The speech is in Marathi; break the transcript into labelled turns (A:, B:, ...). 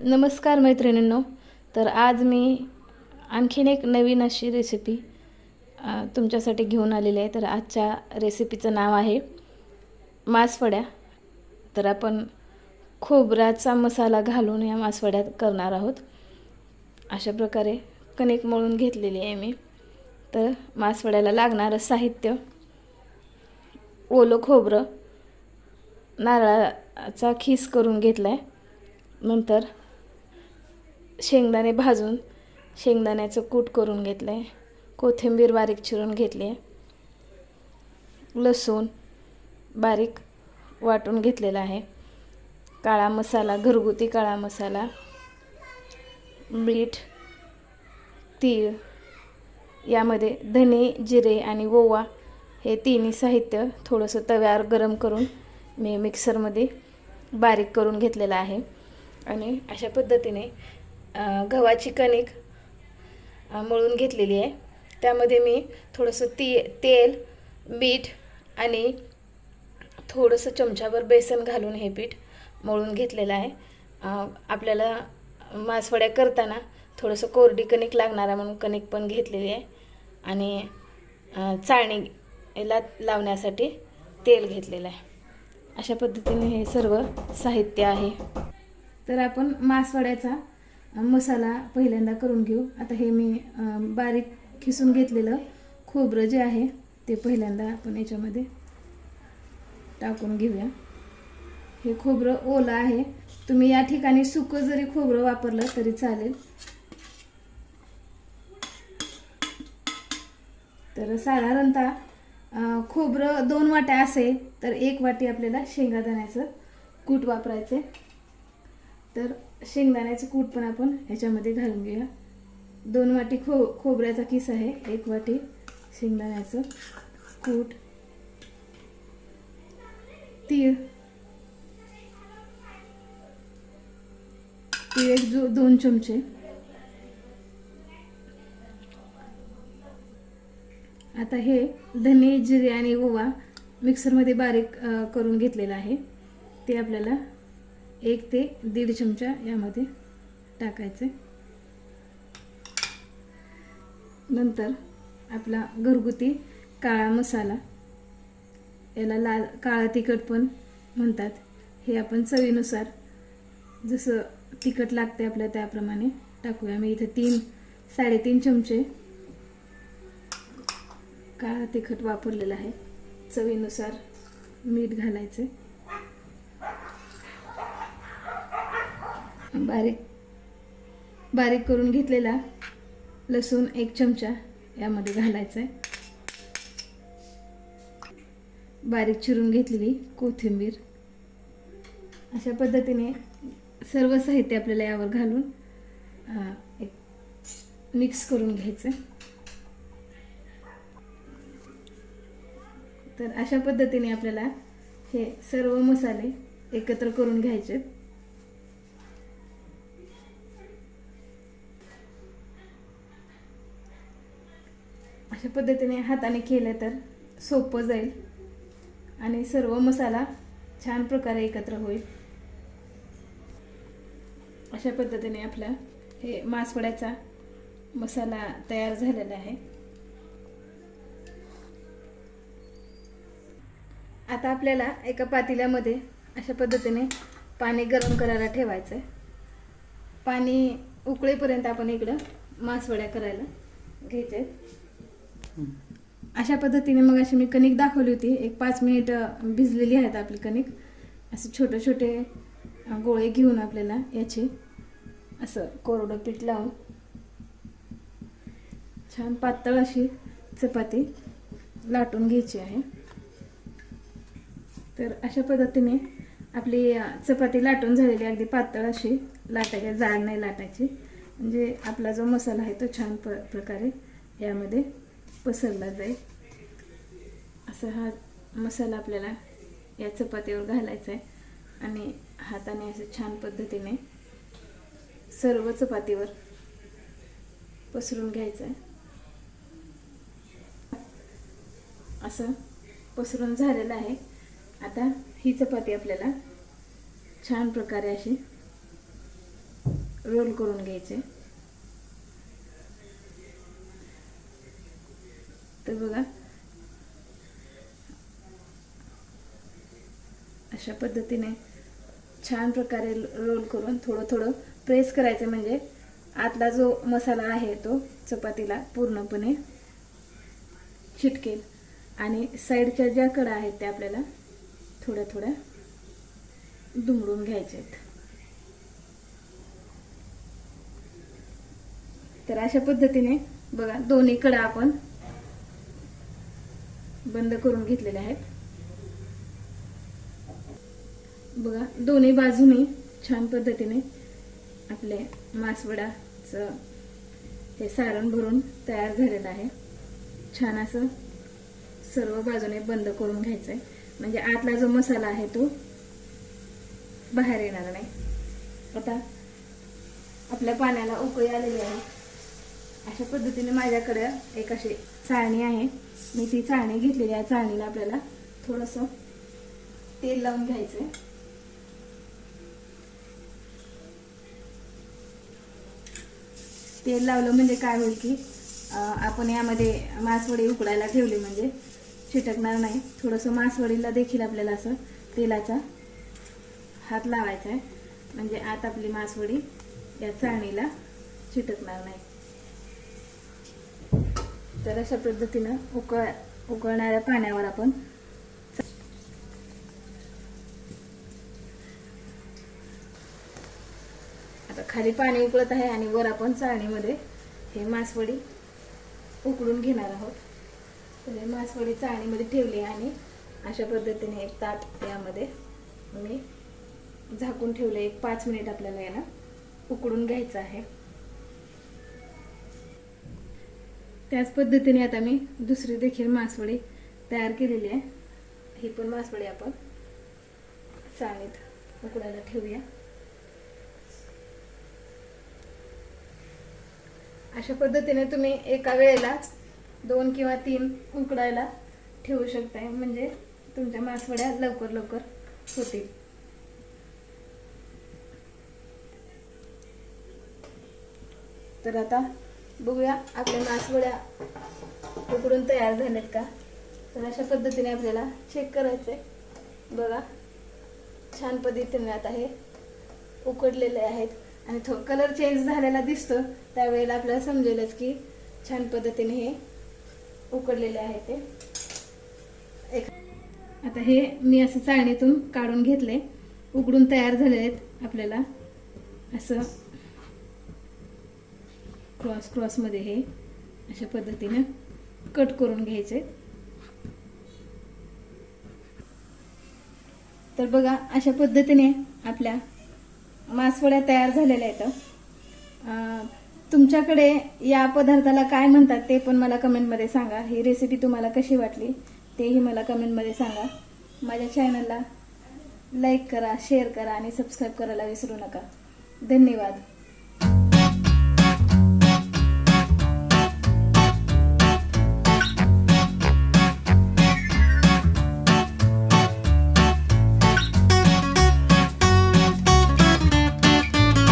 A: नमस्कार मैत्रिणींनो तर आज मी आणखीन एक नवीन अशी रेसिपी तुमच्यासाठी घेऊन आलेली आहे. तर आजच्या रेसिपीचं नाव आहे मासवड्या. तर आपण खोबऱ्याचा मसाला घालून या मासवड्या करणार आहोत. अशा प्रकारे कणिक मळून घेतलेली आहे मी. तर मासवड्याला लागणारं साहित्य ओलं खोबरं नारळाचा खीस करून घेतला आहे नंतर शेंगदाणे भाजून शेंगदाण्याचं कूट करून घेतलं आहे कोथिंबीर बारीक चिरून घेतली. आहे लसूण बारीक वाटून घेतलेला आहे. काळा मसाला घरगुती काळा मसाला मीठ तीळ यामध्ये धने जिरे आणि ओवा हे तिन्ही साहित्य थोडंसं तव्यावर गरम करून मी मिक्सरमध्ये बारीक करून घेतलेलं आहे. आणि अशा पद्धतीने गव्हाची कणिक मळून घेतलेली आहे. त्यामध्ये मी थोडंसं ती तेल मीठ आणि थोडंसं चमच्यावर बेसन घालून हे पीठ मळून घेतलेलं आहे. आपल्याला मासवड्या करताना थोडंसं कोरडी कणिक लागणार आहे म्हणून कणिक पण घेतलेली आहे. आणि चाळणीला लावण्यासाठी तेल घेतलेलं आहे. अशा पद्धतीने हे सर्व साहित्य आहे. तर आपण मासवड्याचा मसाला पहिल्यांदा करून घेऊ. आता हे मी बारीक खिसून घेतलेलं खोबरं जे आहे ते पहिल्यांदा आपण याच्यामध्ये टाकून घेऊया. हे खोबरं ओलं आहे. तुम्ही या ठिकाणी सुकं जरी खोबरं वापरलं तरी चालेल. तर साधारणतः खोबरं दोन वाट्या असेल तर एक वाटी आपल्याला शेंगा शेंगादाण्याचं कूट वापरायचं. आहे तर शेंगदाण्याचं कूट पण आपण ह्याच्यामध्ये घालून घेऊया. दोन वाटी खो खोबऱ्याचा किस आहे. एक वाटी शेंगदाण्याचं कूट. तीळ. तीळ एक जो दोन चमचे. आता हे धने जिरे आणि ओवा मिक्सरमध्ये बारीक करून घेतलेलं आहे. ते आपल्याला एक ते दीड चमचा यामध्ये टाकायचे. नंतर आपला घरगुती काळा मसाला याला लाल काळा तिखट पण म्हणतात. हे आपण चवीनुसार जसं तिखट लागते आपल्या त्याप्रमाणे टाकूया. मी इथे तीन साडेतीन चमचे काळा तिखट वापरलेला आहे. चवीनुसार मीठ घालायचे. बारीक बारीक करून घेतलेला लसूण एक चमचा यामध्ये घालायचा आहे बारीक चिरून घेतलेली कोथिंबीर. अशा पद्धतीने सर्व साहित्य आपल्याला यावर घालून एक मिक्स करून घ्यायचं तर अशा पद्धतीने आपल्याला हे सर्व मसाले एकत्र करून घ्यायचे अशा पद्धतीने हाताने केलं तर सोपं जाईल. आणि सर्व मसाला छान प्रकारे एकत्र होईल. अशा पद्धतीने आपला हे मासवड्याचा मसाला तयार झालेला आहे. आता आपल्याला एका पातेल्यामध्ये अशा पद्धतीने पाणी गरम करायला ठेवायचं आहे पाणी उकळेपर्यंत आपण इकडं मासवड्या करायला घ्यायचे आहेत अशा पद्धतीने मग अशी मी कणिक दाखवली होती. एक पाच मिनिट भिजलेली आहेत आपली कणिक. असे छोटे छोटे गोळे घेऊन आपल्याला याचे असं कोरडं पीठ लावून. छान पातळ अशी चपाती लाटून घ्यायची आहे. तर अशा पद्धतीने आपली चपाती लाटून झालेली अगदी पातळ अशी लाटायची जाड नाही लाटायची. म्हणजे आपला जो मसाला आहे तो छान प प्रकारे यामध्ये पसरला जाईल. असा हा मसाला आपल्याला या चपातीवर घालायचा आहे. आणि हाताने असं छान पद्धतीने सर्व चपातीवर पसरून घ्यायचं आहे. असं पसरून झालेलं आहे. आता ही चपाती आपल्याला छान प्रकारे अशी रोल करून घ्यायचे तर बघा. अशा पद्धतीने छान प्रकारे रोल करून थोडं थोडं प्रेस करायचं म्हणजे आतला जो मसाला आहे तो चपातीला पूर्णपणे चिटकेल. आणि साईडच्या ज्या कडा आहेत त्या आपल्याला थोड्या थोड्या दुमडून घ्यायच्या आहेत. तर अशा पद्धतीने बघा दोन्ही कडा आपण बंद करून घेतलेले आहेत. बघा दोन्ही बाजूनी छान पद्धतीने आपले मासवडाचं हे सारण भरून तयार झालेलं आहे. छान असं सर्व बाजूने बंद करून घ्यायचं आहे म्हणजे आतला जो मसाला आहे तो बाहेर येणार नाही. आता आपल्या पाण्याला उकळी आलेली आहे. अशा पद्धतीने माझ्याकडे एक अशी चाळणी आहे. मी ती चाळणी घेतलेली आहे. चाळणीला आपल्याला थोडंसं तेल लावून घ्यायचं आहे तेल लावलं म्हणजे काय होईल की आपण यामध्ये मासवडी उकडायला ठेवली म्हणजे चिटकणार नाही. थोडंसं मासवडीला देखील आपल्याला असं तेलाचा हात लावायचा आहे म्हणजे आत आपली मासवडी या चाळणीला चिटकणार नाही. तर अशा पद्धतीनं उकळ उकळणाऱ्या पाण्यावर आपण आता खाली पाणी उकळत आहे आणि वर आपण चाळणीमध्ये हे मासवडी उकळून घेणार आहोत. तर हे मासवडी चाळणीमध्ये ठेवली आणि अशा पद्धतीने एक ताट यामध्ये मी झाकून ठेवले. एक पाच मिनिट आपल्याला याला उकडून घ्यायचं आहे. त्याच पद्धतीने आता मी दुसरी देखील मासवडी तयार केलेली आहे. ही पण मासवडी आपण चाळीत उकडायला ठेवूया. अशा पद्धतीने तुम्ही एका वेळेलाच दोन किंवा तीन उकडायला ठेवू शकताय. म्हणजे तुमच्या मासवड्या लवकर लवकर होतील. तर आता बघूया आपल्या मासवड्या उकडून तयार झाल्यात का? तर अशा पद्धतीने आपल्याला चेक करायचंय. बघा छान पद्धतीने आता हे उकडलेले आहेत. आणि थो कलर चेंज झालेला दिसतो. त्यावेळेला आपल्याला समजेलच की छान पद्धतीने हे उकडलेले आहे ते. एक आता हे मी असं चाळणीतून काढून घेतले. उकडून तयार झाले आहेत आपल्याला. असं क्रॉस क्रॉसमध्ये हे अशा पद्धतीनं कट करून घ्यायचे. तर बघा अशा पद्धतीने आपल्या मासवड्या तयार झालेल्या आहेत. तुमच्याकडे या पदार्थाला काय म्हणतात ते पण मला कमेंटमध्ये सांगा. ही रेसिपी तुम्हाला कशी वाटली तेही मला कमेंटमध्ये सांगा. माझ्या चॅनलला लाईक करा शेअर करा आणि सबस्क्राईब करायला विसरू नका. धन्यवाद.